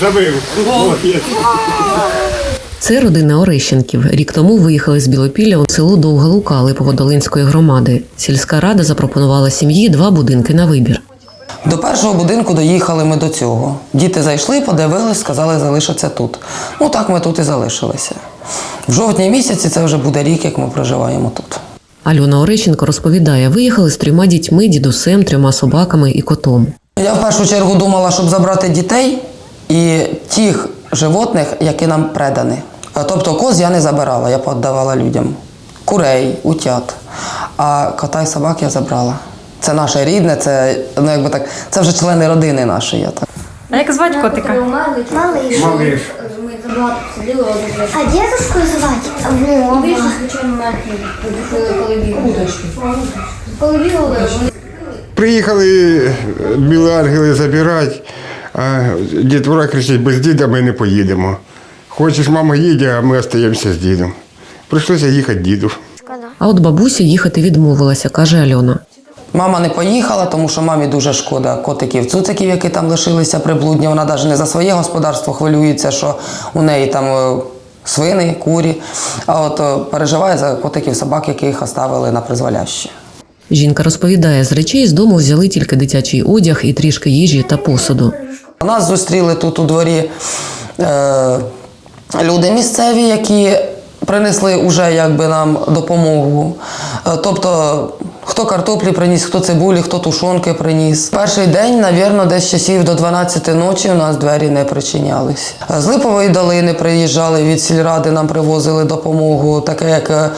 Забив. Це родина Орещенків. Рік тому виїхали з Білопілля у село Довга Лука Липоводолинської громади. Сільська рада запропонувала сім'ї два будинки на вибір. До першого будинку доїхали ми до цього. Діти зайшли, подивились, сказали залишаться тут. Ну так ми тут і залишилися. В жовтні місяці це вже буде рік, як ми проживаємо тут. Альона Орещенко розповідає, виїхали з трьома дітьми, дідусем, трьома собаками і котом. Я в першу чергу думала, щоб забрати дітей і тих животних, які нам предані. Тобто коз я не забирала, я віддавала людям. Курей, утят. А кота і собак я забрала. Це наше рідне, це, ну, якби так, це вже члени родини нашої. Я так. А як звати котика? Малиш. Посадили, А дедушку звати? Вони Приїхали білі ангели забирати, а дітвора кричить, без діда ми не поїдемо. Хочеш, мама їде, а ми остаємося з дідом. Прийшлося їхати діду. А от бабуся їхати відмовилася, каже Альона. Мама не поїхала, тому що мамі дуже шкода котиків, цуциків, які там лишилися приблудні. Вона навіть не за своє господарство хвилюється, що у неї там е, свини, курі. А от е, переживає за котиків собак, яких оставили на призволяще. Жінка розповідає, з речей з дому взяли тільки дитячий одяг і трішки їжі та посуду. Нас зустріли тут у дворі е, люди місцеві, які принесли уже якби нам допомогу. Е, тобто, хто картоплі приніс, хто цибулі, хто тушонки приніс. Перший день, навірно, десь часів до 12 ночі у нас двері не причинялись. Е, З Липової долини приїжджали від сільради, нам привозили допомогу, таке як. е,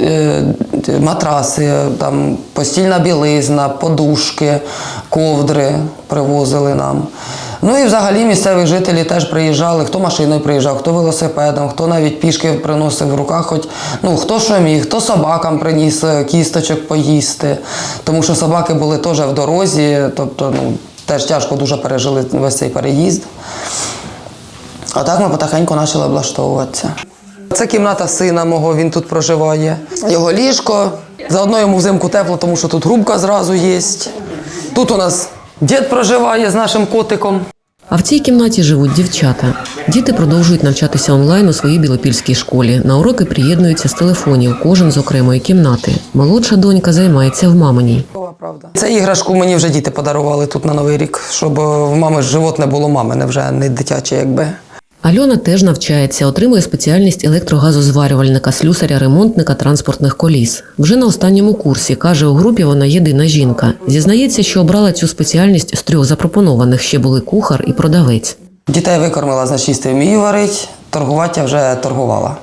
е, матраси, там постільна білизна, подушки, ковдри привозили нам. Ну і взагалі місцеві жителі теж приїжджали, хто машиною приїжджав, хто велосипедом, хто навіть пішки приносив в руках, хоч ну хто що міг, хто собакам приніс е, кісточок поїсти, тому що собаки були теж в дорозі, тобто ну, теж тяжко дуже пережили весь цей переїзд. А так ми потихеньку почали облаштовуватися. Це кімната сина мого, він тут проживає. Його ліжко. Заодно йому взимку тепло, тому що тут грубка зразу є. Тут у нас дід проживає з нашим котиком. А в цій кімнаті живуть дівчата. Діти продовжують навчатися онлайн у своїй білопільській школі. На уроки приєднуються з телефонів, кожен з окремої кімнати. Молодша донька займається в маминій. Це іграшку мені вже діти подарували тут на Новий рік, щоб в мами живот не було мами, вже не дитяче, якби. Альона теж навчається, отримує спеціальність електрогазозварювальника, слюсаря, ремонтника транспортних коліс. Вже на останньому курсі каже, у групі вона єдина жінка. Зізнається, що обрала цю спеціальність з трьох запропонованих. Ще були кухар і продавець. Дітей викормила, значить, вмію варити, торгувати я вже торгувала.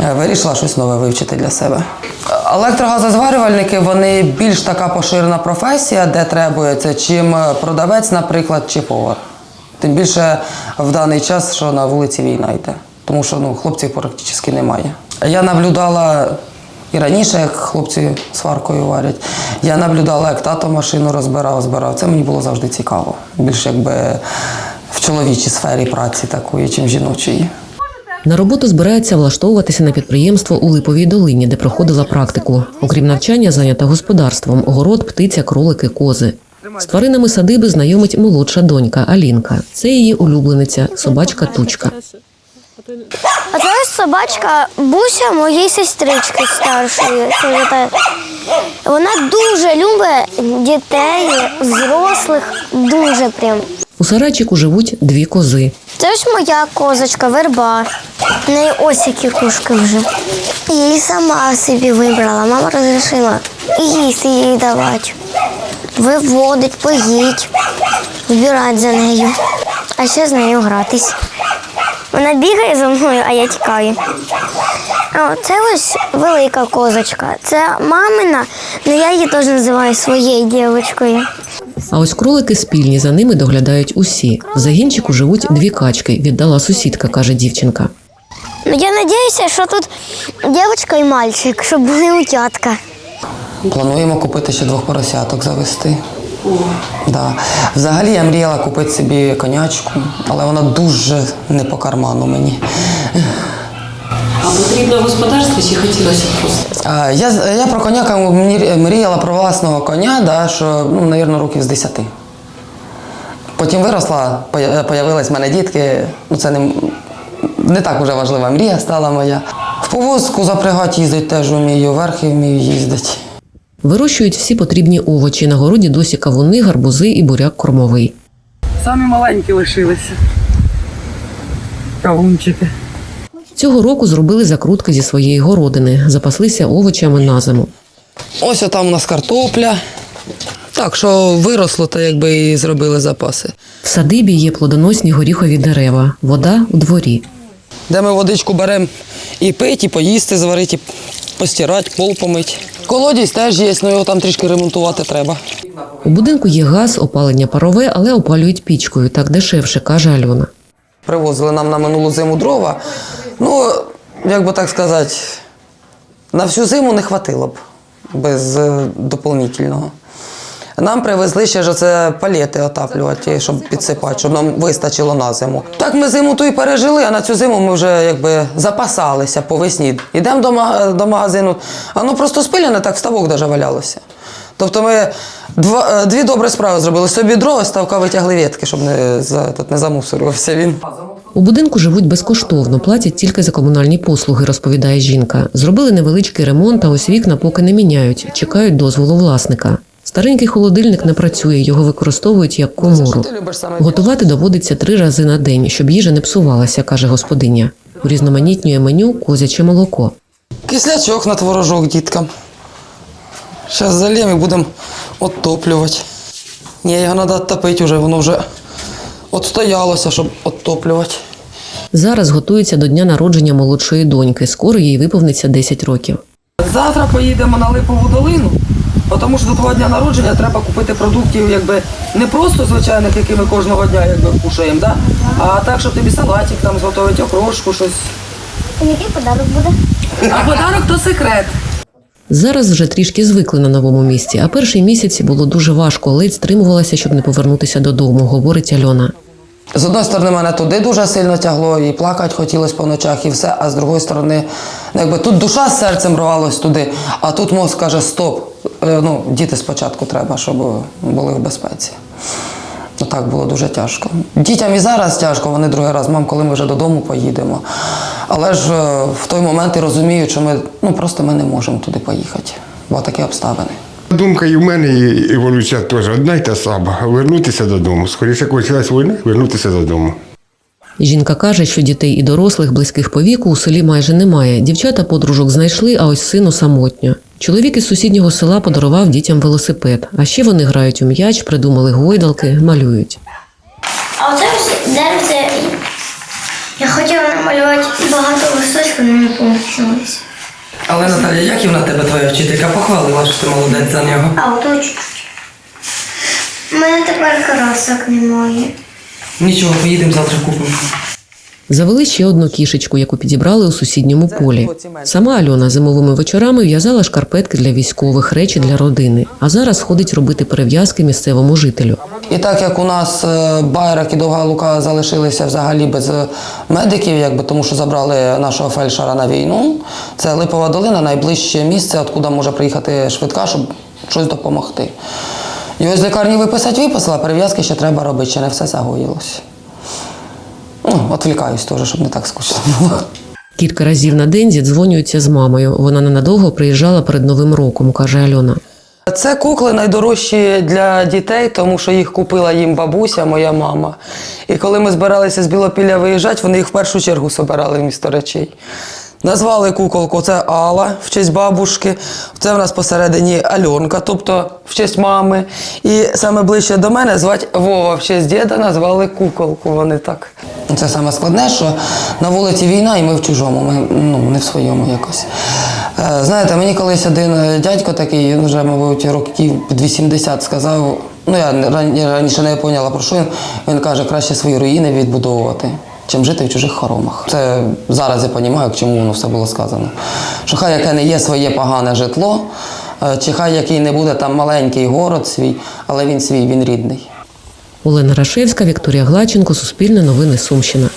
Е, Вирішила щось нове вивчити для себе. Електрогазозварювальники вони більш така поширена професія, де требується, чим е, продавець, наприклад, чи повар. Тим більше в даний час, що на вулиці війна йде, тому що ну, хлопців практично немає. Я наблюдала і раніше, як хлопці сваркою варять. Я наблюдала, як тато машину розбирав, збирав. Це мені було завжди цікаво. Більше якби в чоловічій сфері праці такої, чим жіночої. На роботу збирається влаштовуватися на підприємство у Липовій долині, де проходила практику. Окрім навчання, зайнята господарством: город, птиця, кролики, кози. З тваринами садиби знайомить молодша донька Алінка. Це її улюблениця, собачка Тучка. А це ось собачка Буся моєї сестрички старшої. Вона дуже любить дітей, взрослих, дуже прям. У сарайчику живуть дві кози. Це ось моя козочка, верба. В неї ось які кушки вже. Її сама собі вибрала, мама розрішила. І їсти їй давати. Виводить, поїть, вбирати за нею. А ще з нею гратись. Вона бігає за мною, а я тікаю. А це ось велика козочка. Це мамина, але я її теж називаю своєю дівчинкою. А ось кролики спільні, за ними доглядають усі. В загінчику живуть дві качки, віддала сусідка, каже дівчинка. Ну, я сподіваюся, що тут дівчинка і мальчик, щоб були утятка. Плануємо купити ще двох поросяток завести. Да. Взагалі я мріяла купити собі конячку, але вона дуже не по карману мені. А потрібно господарство чи хотілося просто? А, Я, я про коняка мріяла про власного коня, да, що, ну, мабуть, років з 10. Потім виросла, поя- появились в мене дітки. Ну, це не, не так уже важлива мрія стала моя. В повозку запрягати їздить теж вмію, верхи вмію їздити. Вирощують всі потрібні овочі. На городі досі кавуни, гарбузи і буряк кормовий. Самі маленькі лишилися. Кавунчики. Цього року зробили закрутки зі своєї городини, запаслися овочами на зиму. Ось там у нас картопля. Так, що виросло, то якби і зробили запаси. В садибі є плодоносні горіхові дерева, вода у дворі. Де ми водичку беремо і пить, і поїсти зварити, постирати, пол помити. Колодязь теж є, але його там трішки ремонтувати треба. У будинку є газ, опалення парове, але опалюють пічкою. Так дешевше, каже Альона. Привозили нам на минулу зиму дрова. Ну, як би так сказати, на всю зиму не хватило б без е, доповнительного. Нам привезли ще ж оце палети отаплювати, щоб підсипати, щоб нам вистачило на зиму. Так ми зиму ту і пережили, а на цю зиму ми вже якби запасалися по весні. Йдемо до, мага- до магазину, а ну просто спиляне так ставок даже валялося. Тобто ми два, е, дві добрі справи зробили. Собі дрова ставка витягли ветки, щоб не, за, тут не замусорювався він. У будинку живуть безкоштовно, платять тільки за комунальні послуги, розповідає жінка. Зробили невеличкий ремонт, а ось вікна поки не міняють, чекають дозволу власника. Старенький холодильник не працює, його використовують як комору. Готувати доводиться три рази на день, щоб їжа не псувалася, каже господиня. Урізноманітнює меню козяче молоко. Кислячок на творожок діткам. Зараз залємо і будемо оттоплювати. Ні, його треба топити вже, воно вже отстоялося, щоб оттоплювати. Зараз готується до дня народження молодшої доньки. Скоро їй виповниться 10 років. Завтра поїдемо на Липову долину, тому що до твого дня народження треба купити продуктів, якби не просто звичайних, які ми кожного дня якби кушаємо, да? а так, щоб тобі салатик там зготовити, окрошку, щось. Який подарок буде? А подарок то секрет. Зараз вже трішки звикли на новому місці, а перші місяці було дуже важко, ледь стримувалася, щоб не повернутися додому, говорить Альона. З одної сторони, мене туди дуже сильно тягло, і плакати хотілося по ночах, і все. А з другої сторони, ну, якби тут душа з серцем рвалась туди, а тут мозк каже: стоп. Е, Ну, діти спочатку треба, щоб були в безпеці. Ну, так було дуже тяжко. Дітям і зараз тяжко, вони другий раз, мам, коли ми вже додому поїдемо. Але ж е, в той момент і розуміють, що ми ну, просто ми не можемо туди поїхати, бо такі обставини. Думка і в мене, і еволюція теж одна й та сама. Вернутися додому. Скоріше кончилась війна, вернутися додому. Жінка каже, що дітей і дорослих близьких по віку у селі майже немає. Дівчата подружок знайшли, а ось сину самотньо. Чоловік із сусіднього села подарував дітям велосипед. А ще вони грають у м'яч, придумали гойдалки, малюють. А оце ось деревце. Я хотіла намалювати багато листочків, але не вийшло. Але Наталя Яківна тебе твоя вчителька похвалила, що ти молодець за нього. А ото. У мене тепер красок немає. Нічого, поїдемо завтра купимо. Завели ще одну кішечку, яку підібрали у сусідньому полі. Сама Альона зимовими вечорами в'язала шкарпетки для військових, речі для родини. А зараз ходить робити перев'язки місцевому жителю. І так як у нас е, Байрак і Довга Лука залишилися взагалі без е, медиків, якби тому що забрали нашого фельдшера на війну, це Липова долина найближче місце, откуда може приїхати швидка, щоб щось допомогти. Його з лікарні виписати виписала, перев'язки ще треба робити, ще не все загоїлося. Ну, отвлікаюсь теж, щоб не так скучно було. Кілька разів на день зідзвонюються з мамою. Вона ненадовго приїжджала перед Новим роком, каже Альона. Це кукли найдорожчі для дітей, тому що їх купила їм бабуся, моя мама. І коли ми збиралися з Білопілля виїжджати, вони їх в першу чергу збирали в місто речей. Назвали куколку це Алла в честь бабушки. Це в нас посередині Альонка, тобто в честь мами. І саме ближче до мене звати Вова в честь діда, назвали куколку. Вони так. Це саме складне, що на вулиці війна, і ми в чужому, ми ну, не в своєму якось. Е, Знаєте, мені колись один е, дядько такий, він вже, мабуть, років під 80 сказав. Ну, я раніше не поняла, про що він. Він каже, краще свої руїни відбудовувати, чим жити в чужих хоромах. Це зараз я розумію, чому воно все було сказано. Що хай яке не є своє погане житло, е, чи хай який не буде там маленький город свій, але він свій, він рідний. Олена Рашевська, Вікторія Глаченко, Суспільне новини Сумщина.